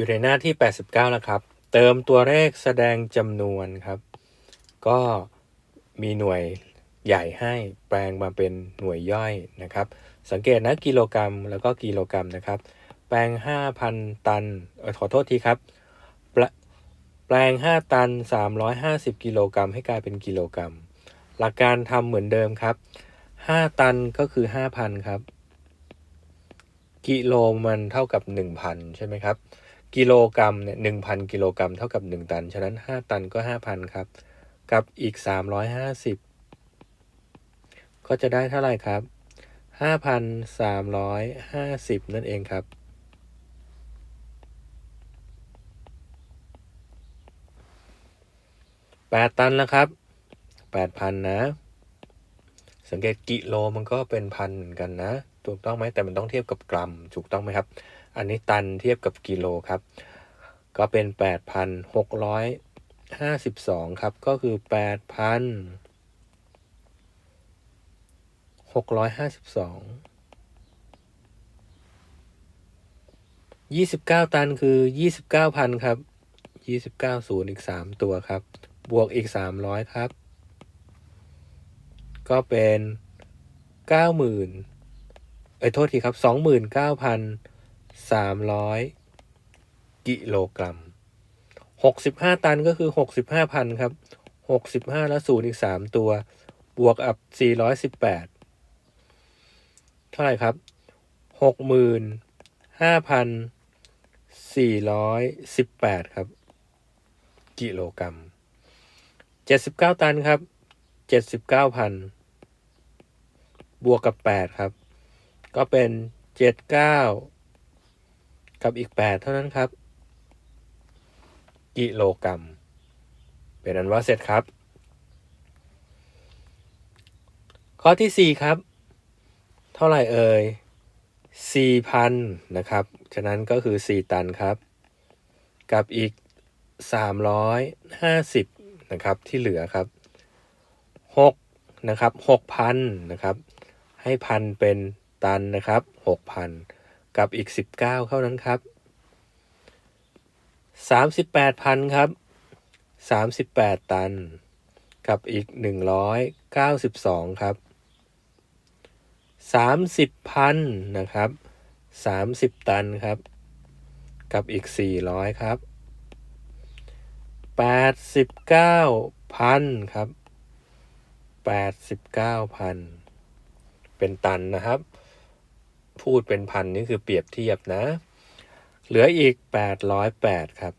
อยู่ในหน้าที่ 89แล้วครับ เติมตัวเลขแสดงจำนวนครับ ก็มีหน่วยใหญ่ให้แปลงมาเป็นหน่วยย่อยนะครับ สังเกตนะกิโลกรัมแล้วก็กิโลกรัมนะครับ แปลง 5,000 ตันออขอโทษทีครับ แปลแปลง5 ตัน 350 กิโลกรัมให้กลายเป็นกิโลกรัม หลักการทำเหมือนเดิมครับ 5 ตันก็คือ 5,000 ครับ กิโลมันเท่ากับ 1,000 ใช่ไหมครับ กิโลกรัมเนี่ย1,000กิโลกรัมเท่ากับ1ตัน ฉะนั้น5ตันก็5,000ครับ กับอีก350ก็จะได้เท่าไหร่ครับ5,350นั่นเองครับ8ตันแล้วครับ8,000นะ สังเกตกิโลมันก็เป็นพันเหมือนกันนะ ถูกต้องไหมแต่มันต้องเทียบกับกรัม ถูกต้องไหมครับ อันนี้ตันเทียบกับกิโลครับ ก็เป็น 8,652 ครับ ก็คือ 8,652 29 ตันคือ 29,000 ครับ 29ศูนย์อีก 3 ตัวครับ บวกอีก 300 ครับ ก็เป็น 90,000เอ้ยโทษทีครับ 29,000 29,300กิโลกรัม65ตันก็คือ65,000ครับ65แล้วศูนย์อีก3ตัว บวกกับ418เท่าไหร่ครับ65,418ครับ กิโลกรัม79ตันครับ79,000บวกกับ8ครับ ก็เป็น79 กับอีก 8 เท่านั้นครับ กิโลกรัม เป็นอันว่าเสร็จครับ ข้อที่ 4 ครับ เท่าไหร่เอ่ย4,000 นะครับ ฉะนั้นก็คือ 4 ตันครับ กับอีก 350 นะครับ ที่เหลือครับ 6 นะครับ 6,000 นะครับ ให้พันเป็นตันนะครับ 6,000 กับอีก 19 เท่านั้นครับ 38,000 ครับ 38 ตัน กับอีก 192 ครับ 30,000 นะครับ 30 ตันครับ กับอีก 400 ครับ 89,000 ครับ 89,000 เป็นตันนะครับ พูดเป็นพันนี่คือเปรียบเทียบนะ เหลืออีก 808 ครับ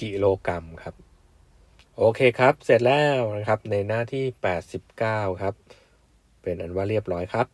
กิโลกรัมครับ โอเคครับ เสร็จแล้วนะครับในหน้าที่ 89 ครับ เป็นอันว่าเรียบร้อยครับ